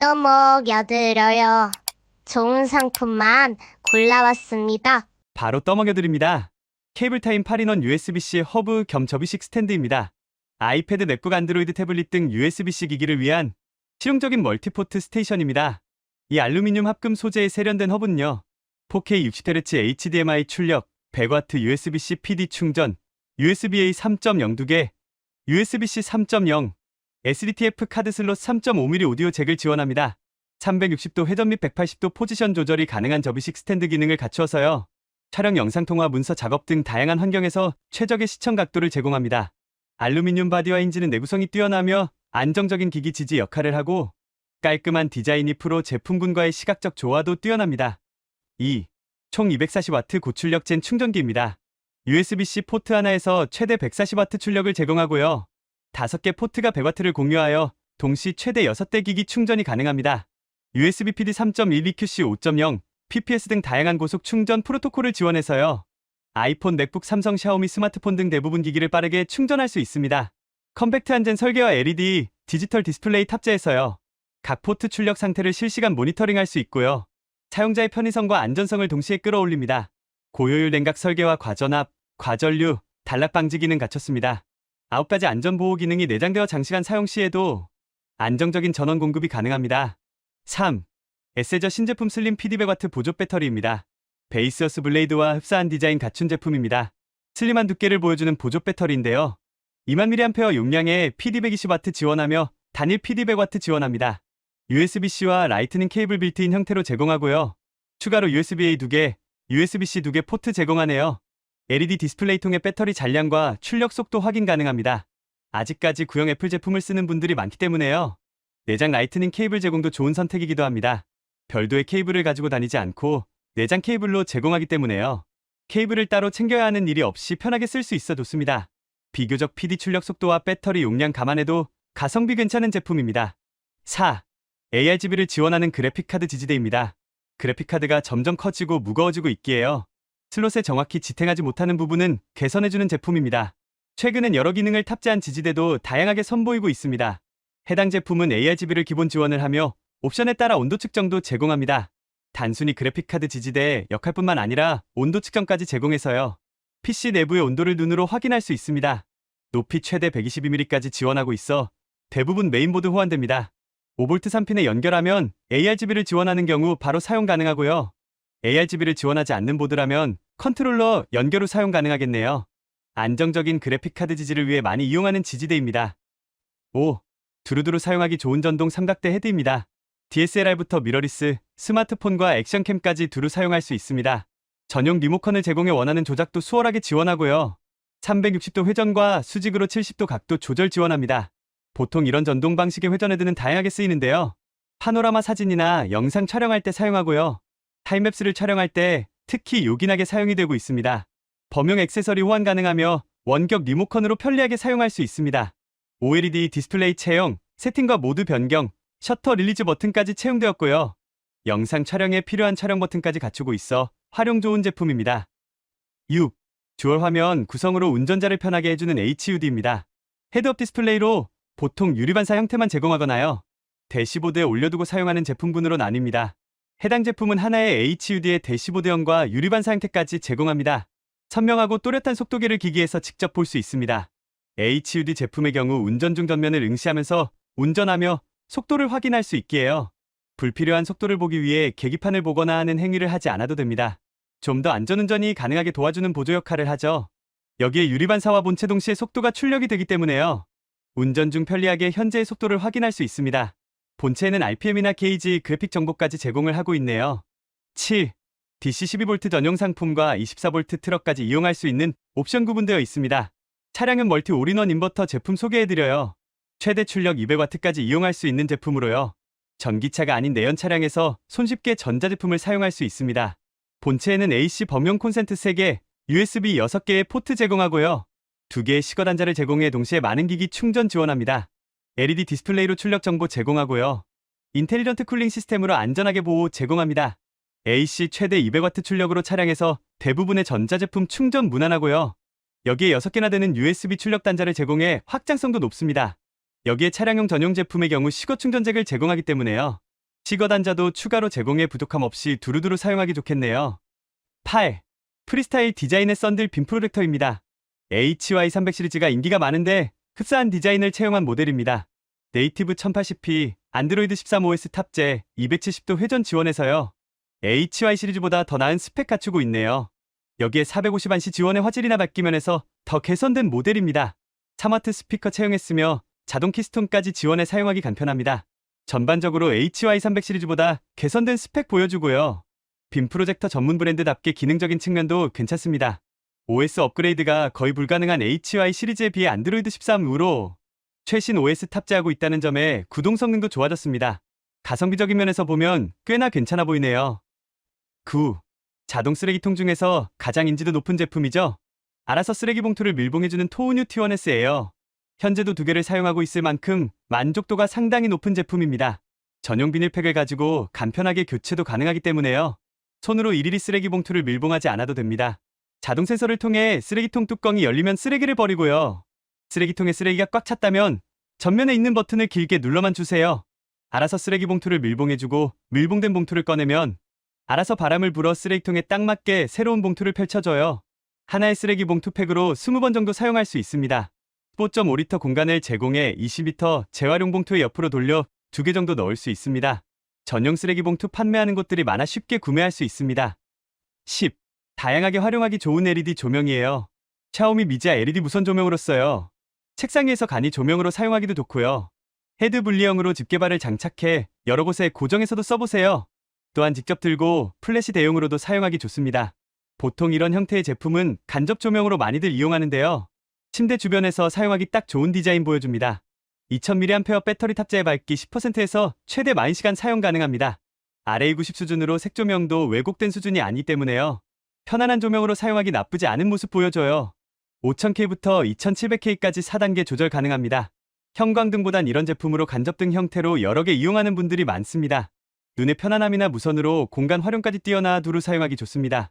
또 먹여드려요. 좋은 상품만 골라왔습니다. 바로 떠먹여드립니다. 케이블타임 8인원 USB-C 허브 겸 접이식 스탠드입니다. 아이패드, 맥북, 안드로이드 태블릿 등 USB-C 기기를 위한 실용적인 멀티포트 스테이션입니다. 이 알루미늄 합금 소재의 세련된 허브는요. 4K 60Hz HDMI 출력, 100W USB-C PD 충전, USB-A 3.0 2개, USB-C 3.0, SDTF 카드 슬롯 3.5mm 오디오 잭을 지원합니다. 360도 회전 및 180도 포지션 조절이 가능한 접이식 스탠드 기능을 갖추어서요. 촬영, 영상 통화, 문서 작업 등 다양한 환경에서 최적의 시청 각도를 제공합니다. 알루미늄 바디와 힌지는 내구성이 뛰어나며 안정적인 기기 지지 역할을 하고 깔끔한 디자인이 프로 제품군과의 시각적 조화도 뛰어납니다. 2. 총 240W 고출력 젠 충전기입니다. USB-C 포트 하나에서 최대 140W 출력을 제공하고요. 5개 포트가 100W를 공유하여 동시 최대 6대 기기 충전이 가능합니다. USB PD 3.1 EQC 5.0, PPS 등 다양한 고속 충전 프로토콜을 지원해서요. 아이폰, 맥북, 삼성, 샤오미 스마트폰 등 대부분 기기를 빠르게 충전할 수 있습니다. 컴팩트한 젠 설계와 LED, 디지털 디스플레이 탑재해서요. 각 포트 출력 상태를 실시간 모니터링할 수 있고요. 사용자의 편의성과 안전성을 동시에 끌어올립니다. 고효율 냉각 설계와 과전압, 과전류, 단락 방지 기능 갖췄습니다. 9가지 안전보호 기능이 내장되어 장시간 사용 시에도 안정적인 전원 공급이 가능합니다. 3. 에세저 신제품 슬림 PD100W 보조 배터리입니다. 베이스어스 블레이드와 흡사한 디자인 갖춘 제품입니다. 슬림한 두께를 보여주는 보조 배터리인데요. 2만 mAh 용량의 PD120W 지원하며 단일 PD100W 지원합니다. USB-C와 라이트닝 케이블 빌트인 형태로 제공하고요. 추가로 USB-A 2개, USB-C 2개 포트 제공하네요. LED 디스플레이 통해 배터리 잔량과 출력 속도 확인 가능합니다. 아직까지 구형 애플 제품을 쓰는 분들이 많기 때문에요. 내장 라이트닝 케이블 제공도 좋은 선택이기도 합니다. 별도의 케이블을 가지고 다니지 않고 내장 케이블로 제공하기 때문에요. 케이블을 따로 챙겨야 하는 일이 없이 편하게 쓸 수 있어 좋습니다. 비교적 PD 출력 속도와 배터리 용량 감안해도 가성비 괜찮은 제품입니다. 4. ARGB를 지원하는 그래픽카드 지지대입니다. 그래픽카드가 점점 커지고 무거워지고 있기에요. 슬롯에 정확히 지탱하지 못하는 부분은 개선해주는 제품입니다. 최근엔 여러 기능을 탑재한 지지대도 다양하게 선보이고 있습니다. 해당 제품은 ARGB를 기본 지원을 하며 옵션에 따라 온도 측정도 제공합니다. 단순히 그래픽카드 지지대의 역할뿐만 아니라 온도 측정까지 제공해서요. PC 내부의 온도를 눈으로 확인할 수 있습니다. 높이 최대 122mm까지 지원하고 있어 대부분 메인보드 호환됩니다. 5V 3핀에 연결하면 ARGB를 지원하는 경우 바로 사용 가능하고요. ARGB를 지원하지 않는 보드라면 컨트롤러 연결 후 사용 가능하겠네요. 안정적인 그래픽카드 지지를 위해 많이 이용하는 지지대입니다. 5. 두루두루 사용하기 좋은 전동 삼각대 헤드입니다. DSLR부터 미러리스, 스마트폰과 액션캠까지 두루 사용할 수 있습니다. 전용 리모컨을 제공해 원하는 조작도 수월하게 지원하고요. 360도 회전과 수직으로 70도 각도 조절 지원합니다. 보통 이런 전동 방식의 회전헤드는 다양하게 쓰이는데요. 파노라마 사진이나 영상 촬영할 때 사용하고요. 타임랩스를 촬영할 때 특히 요긴하게 사용이 되고 있습니다. 범용 액세서리 호환 가능하며 원격 리모컨으로 편리하게 사용할 수 있습니다. OLED 디스플레이 채용, 세팅과 모드 변경, 셔터 릴리즈 버튼까지 채용되었고요. 영상 촬영에 필요한 촬영 버튼까지 갖추고 있어 활용 좋은 제품입니다. 6. 듀얼 화면 구성으로 운전자를 편하게 해주는 HUD입니다. 헤드업 디스플레이로 보통 유리반사 형태만 제공하거나요. 대시보드에 올려두고 사용하는 제품군으로 나뉩니다. 해당 제품은 하나의 HUD의 대시보드형과 유리반사 형태까지 제공합니다. 선명하고 또렷한 속도계를 기기에서 직접 볼 수 있습니다. HUD 제품의 경우 운전 중 전면을 응시하면서 운전하며 속도를 확인할 수 있기에요. 불필요한 속도를 보기 위해 계기판을 보거나 하는 행위를 하지 않아도 됩니다. 좀 더 안전운전이 가능하게 도와주는 보조 역할을 하죠. 여기에 유리반사와 본체 동시에 속도가 출력이 되기 때문에요. 운전 중 편리하게 현재의 속도를 확인할 수 있습니다. 본체에는 RPM이나 게이지, 그래픽 정보까지 제공을 하고 있네요. 7. DC 12V 전용 상품과 24V 트럭까지 이용할 수 있는 옵션 구분되어 있습니다. 차량은 멀티 올인원 인버터 제품 소개해드려요. 최대 출력 200W까지 이용할 수 있는 제품으로요. 전기차가 아닌 내연 차량에서 손쉽게 전자제품을 사용할 수 있습니다. 본체에는 AC 범용 콘센트 3개, USB 6개의 포트 제공하고요. 2개의 시거 단자를 제공해 동시에 많은 기기 충전 지원합니다. LED 디스플레이로 출력 정보 제공하고요. 인텔리전트 쿨링 시스템으로 안전하게 보호 제공합니다. AC 최대 200W 출력으로 차량에서 대부분의 전자제품 충전 무난하고요. 여기에 6개나 되는 USB 출력 단자를 제공해 확장성도 높습니다. 여기에 차량용 전용 제품의 경우 시거 충전잭을 제공하기 때문에요. 찍어 단자도 추가로 제공해 부족함 없이 두루두루 사용하기 좋겠네요. 8. 프리스타일 디자인의 썬들 빔 프로젝터입니다. HY300 시리즈가 인기가 많은데 흡사한 디자인을 채용한 모델입니다. 네이티브 1080p, 안드로이드 13OS 탑재, 270도 회전 지원해서요. HY 시리즈보다 더 나은 스펙 갖추고 있네요. 여기에 450안시 지원의 화질이나 밝기 면에서 더 개선된 모델입니다. 스마트 스피커 채용했으며 자동 키스톤까지 지원해 사용하기 간편합니다. 전반적으로 HY300 시리즈보다 개선된 스펙 보여주고요. 빔 프로젝터 전문 브랜드답게 기능적인 측면도 괜찮습니다. OS 업그레이드가 거의 불가능한 HY 시리즈에 비해 안드로이드 13으로 최신 OS 탑재하고 있다는 점에 구동 성능도 좋아졌습니다. 가성비적인 면에서 보면 꽤나 괜찮아 보이네요. 9. 자동 쓰레기통 중에서 가장 인지도 높은 제품이죠. 알아서 쓰레기 봉투를 밀봉해주는 토우뉴 T1S 에요. 현재도 두 개를 사용하고 있을 만큼 만족도가 상당히 높은 제품입니다. 전용 비닐팩을 가지고 간편하게 교체도 가능하기 때문에요. 손으로 일일이 쓰레기 봉투를 밀봉하지 않아도 됩니다. 자동 센서를 통해 쓰레기통 뚜껑이 열리면 쓰레기를 버리고요. 쓰레기통에 쓰레기가 꽉 찼다면 전면에 있는 버튼을 길게 눌러만 주세요. 알아서 쓰레기 봉투를 밀봉해주고 밀봉된 봉투를 꺼내면 알아서 바람을 불어 쓰레기통에 딱 맞게 새로운 봉투를 펼쳐줘요. 하나의 쓰레기 봉투 팩으로 20번 정도 사용할 수 있습니다. 15.5리터 공간을 제공해 20리터 재활용 봉투의 옆으로 돌려 두개 정도 넣을 수 있습니다. 전용 쓰레기 봉투 판매하는 곳들이 많아 쉽게 구매할 수 있습니다. 10. 다양하게 활용하기 좋은 LED 조명이에요. 샤오미 미지아 LED 무선 조명으로 써요. 책상 위에서 간이 조명으로 사용하기도 좋고요. 헤드 분리형으로 집게발을 장착해 여러 곳에 고정해서도 써보세요. 또한 직접 들고 플래시 대용으로도 사용하기 좋습니다. 보통 이런 형태의 제품은 간접 조명으로 많이들 이용하는데요. 침대 주변에서 사용하기 딱 좋은 디자인 보여줍니다. 2000mAh 배터리 탑재해 밝기 10%에서 최대 40시간 사용 가능합니다. RA90 수준으로 색조명도 왜곡된 수준이 아니기 때문에요. 편안한 조명으로 사용하기 나쁘지 않은 모습 보여줘요. 5000K부터 2700K까지 4단계 조절 가능합니다. 형광등보단 이런 제품으로 간접등 형태로 여러 개 이용하는 분들이 많습니다. 눈의 편안함이나 무선으로 공간 활용까지 뛰어나 두루 사용하기 좋습니다.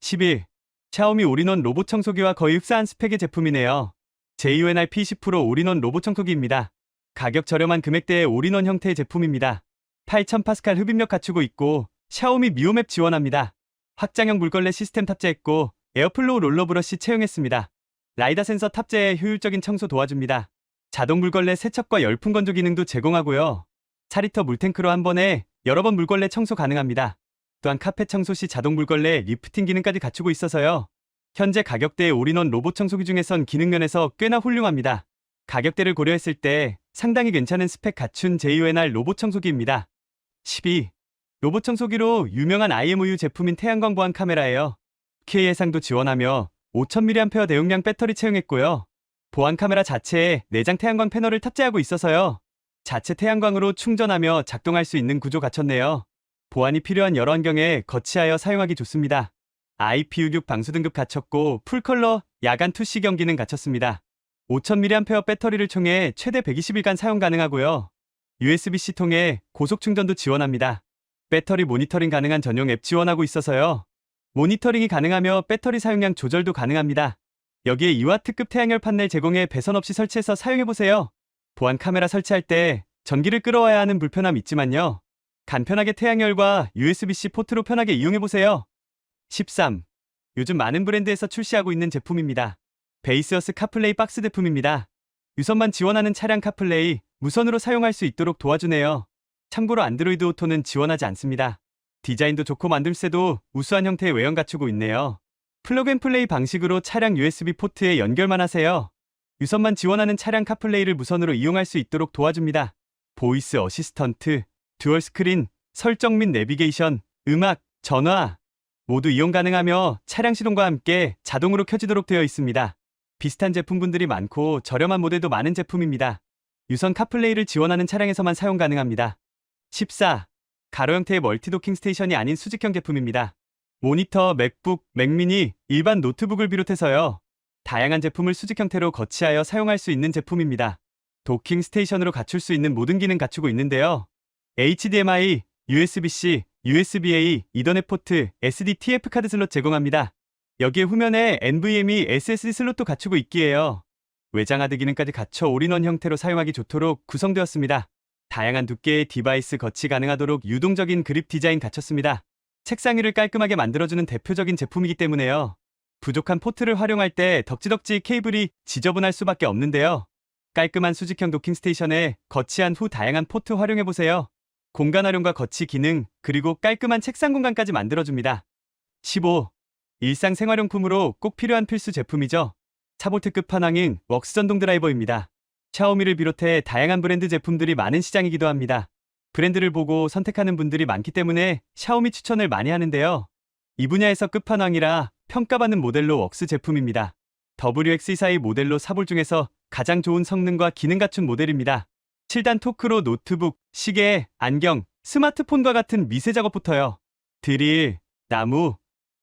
11. 샤오미 올인원 로봇 청소기와 거의 흡사한 스펙의 제품이네요. JUNR P10 프로 올인원 로봇 청소기입니다. 가격 저렴한 금액대의 올인원 형태의 제품입니다. 8000파스칼 흡입력 갖추고 있고 샤오미 미오맵 지원합니다. 확장형 물걸레 시스템 탑재했고 에어플로우 롤러 브러쉬 채용했습니다. 라이다 센서 탑재해 효율적인 청소 도와줍니다. 자동 물걸레 세척과 열풍 건조 기능도 제공하고요. 4리터 물탱크로 한 번에 여러 번 물걸레 청소 가능합니다. 또한 카펫 청소 시 자동 물걸레 리프팅 기능까지 갖추고 있어서요. 현재 가격대의 올인원 로봇 청소기 중에선 기능 면에서 꽤나 훌륭합니다. 가격대를 고려했을 때 상당히 괜찮은 스펙 갖춘 JUNR 로봇 청소기입니다. 12. 로봇 청소기로 유명한 IMU 제품인 태양광 보안 카메라예요. K 해상도 지원하며 5000mAh 대용량 배터리 채용했고요. 보안 카메라 자체에 내장 태양광 패널을 탑재하고 있어서요. 자체 태양광으로 충전하며 작동할 수 있는 구조 갖췄네요. 보안이 필요한 여러 환경에 거치하여 사용하기 좋습니다. IP66 방수 등급 갖췄고 풀컬러 야간 투시 경기는 갖췄습니다. 5000mAh 배터리를 총해 최대 120일간 사용 가능하고요. USB-C 통해 고속 충전도 지원합니다. 배터리 모니터링 가능한 전용 앱 지원하고 있어서요. 모니터링이 가능하며 배터리 사용량 조절도 가능합니다. 여기에 2와트급 태양열 판넬 제공해 배선 없이 설치해서 사용해보세요. 보안 카메라 설치할 때 전기를 끌어와야 하는 불편함 있지만요. 간편하게 태양열과 USB-C 포트로 편하게 이용해보세요. 13. 요즘 많은 브랜드에서 출시하고 있는 제품입니다. 베이스어스 카플레이 박스 제품입니다. 유선만 지원하는 차량 카플레이 무선으로 사용할 수 있도록 도와주네요. 참고로 안드로이드 오토는 지원하지 않습니다. 디자인도 좋고 만듦새도 우수한 형태의 외형 갖추고 있네요. 플러그앤플레이 방식으로 차량 USB 포트에 연결만 하세요. 유선만 지원하는 차량 카플레이를 무선으로 이용할 수 있도록 도와줍니다. 보이스 어시스턴트, 듀얼 스크린, 설정 및 내비게이션, 음악, 전화 모두 이용 가능하며 차량 시동과 함께 자동으로 켜지도록 되어 있습니다. 비슷한 제품분들이 많고 저렴한 모델도 많은 제품입니다. 유선 카플레이를 지원하는 차량에서만 사용 가능합니다. 14. 가로 형태의 멀티 도킹 스테이션이 아닌 수직형 제품입니다. 모니터, 맥북, 맥미니, 일반 노트북을 비롯해서요. 다양한 제품을 수직 형태로 거치하여 사용할 수 있는 제품입니다. 도킹 스테이션으로 갖출 수 있는 모든 기능 갖추고 있는데요. HDMI, USB-C, USB-A, 이더넷 포트, SD-TF 카드 슬롯 제공합니다. 여기에 후면에 NVMe SSD 슬롯도 갖추고 있기에요. 외장 하드 기능까지 갖춰 올인원 형태로 사용하기 좋도록 구성되었습니다. 다양한 두께의 디바이스 거치 가능하도록 유동적인 그립 디자인 갖췄습니다. 책상 위를 깔끔하게 만들어주는 대표적인 제품이기 때문에요. 부족한 포트를 활용할 때 덕지덕지 케이블이 지저분할 수밖에 없는데요. 깔끔한 수직형 도킹 스테이션에 거치한 후 다양한 포트 활용해보세요. 공간 활용과 거치 기능, 그리고 깔끔한 책상 공간까지 만들어줍니다. 15. 일상 생활용품으로 꼭 필요한 필수 제품이죠. 차볼트 끝판왕인 웍스 전동 드라이버입니다. 샤오미를 비롯해 다양한 브랜드 제품들이 많은 시장이기도 합니다. 브랜드를 보고 선택하는 분들이 많기 때문에 샤오미 추천을 많이 하는데요. 이 분야에서 끝판왕이라 평가받는 모델로 웍스 제품입니다. WX24의 모델로 사볼 중에서 가장 좋은 성능과 기능 갖춘 모델입니다. 7단 토크로 노트북, 시계, 안경, 스마트폰과 같은 미세 작업부터요. 드릴, 나무,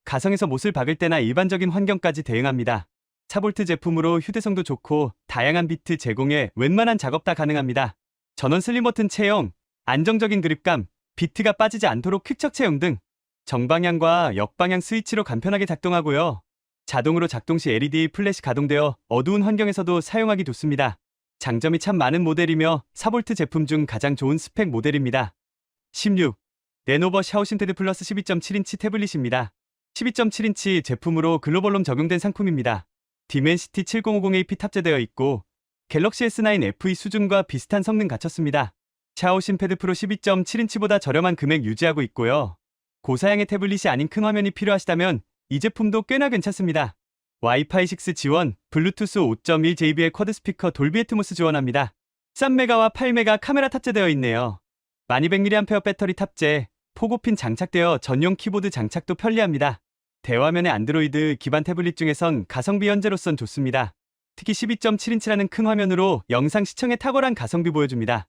가성에서 못을 박을 때나 일반적인 환경까지 대응합니다. 차볼트 제품으로 휴대성도 좋고 다양한 비트 제공에 웬만한 작업 다 가능합니다. 전원 슬림 버튼 채용, 안정적인 그립감, 비트가 빠지지 않도록 퀵척 채용 등 정방향과 역방향 스위치로 간편하게 작동하고요. 자동으로 작동 시 LED 플래시 가동되어 어두운 환경에서도 사용하기 좋습니다. 장점이 참 많은 모델이며 4V 제품 중 가장 좋은 스펙 모델입니다. 16. 레노버 샤오신테드 플러스 12.7인치 태블릿입니다. 12.7인치 제품으로 글로벌롬 적용된 상품입니다. 디멘시티 7050AP 탑재되어 있고 갤럭시 S9 FE 수준과 비슷한 성능 갖췄습니다. 샤오신 패드 프로 12.7인치보다 저렴한 금액 유지하고 있고요. 고사양의 태블릿이 아닌 큰 화면이 필요하시다면 이 제품도 꽤나 괜찮습니다. 와이파이 6 지원, 블루투스 5.1 JBL 쿼드 스피커 돌비 애트모스 지원합니다. 3메가와 8메가 카메라 탑재되어 있네요. 1200mAh 배터리 탑재, 포고핀 장착되어 전용 키보드 장착도 편리합니다. 대화면의 안드로이드 기반 태블릿 중에선 가성비 현재로선 좋습니다. 특히 12.7인치라는 큰 화면으로 영상 시청에 탁월한 가성비 보여줍니다.